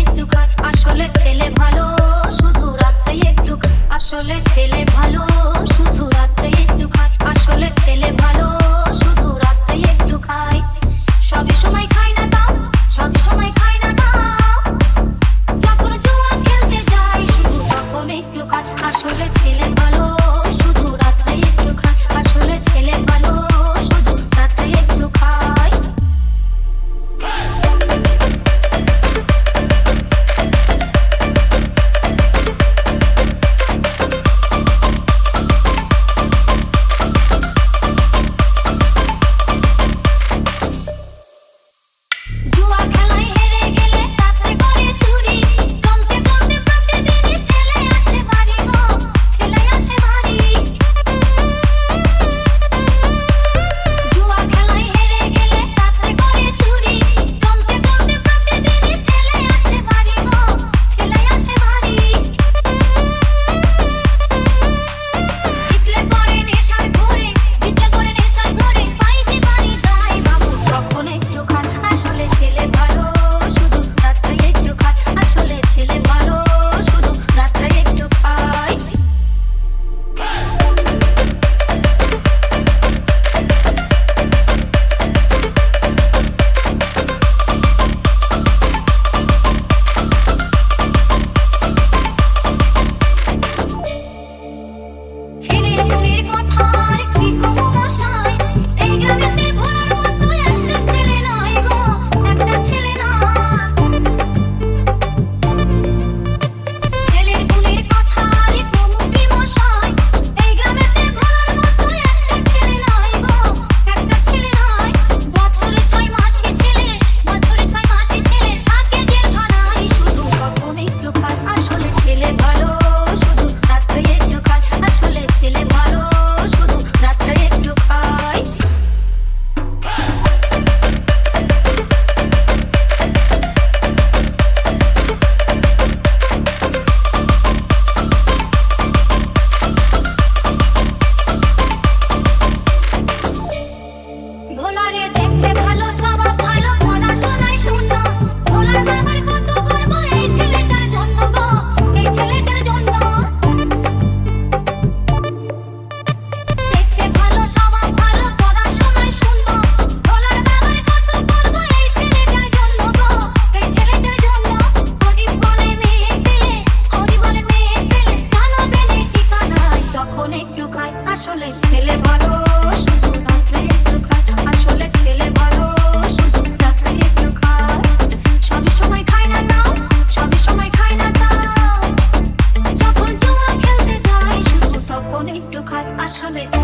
একটু আসলে ছেলে ভালো শুধু রাত্রে একটু আসলে ছেলে ভালো। Déjalo ser.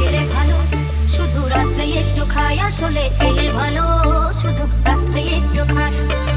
গেলে ভালো। শুধু রাত্রে একটু খায় আসলে ছেলে ভালো। শুধু রাত্রে একটু খায়।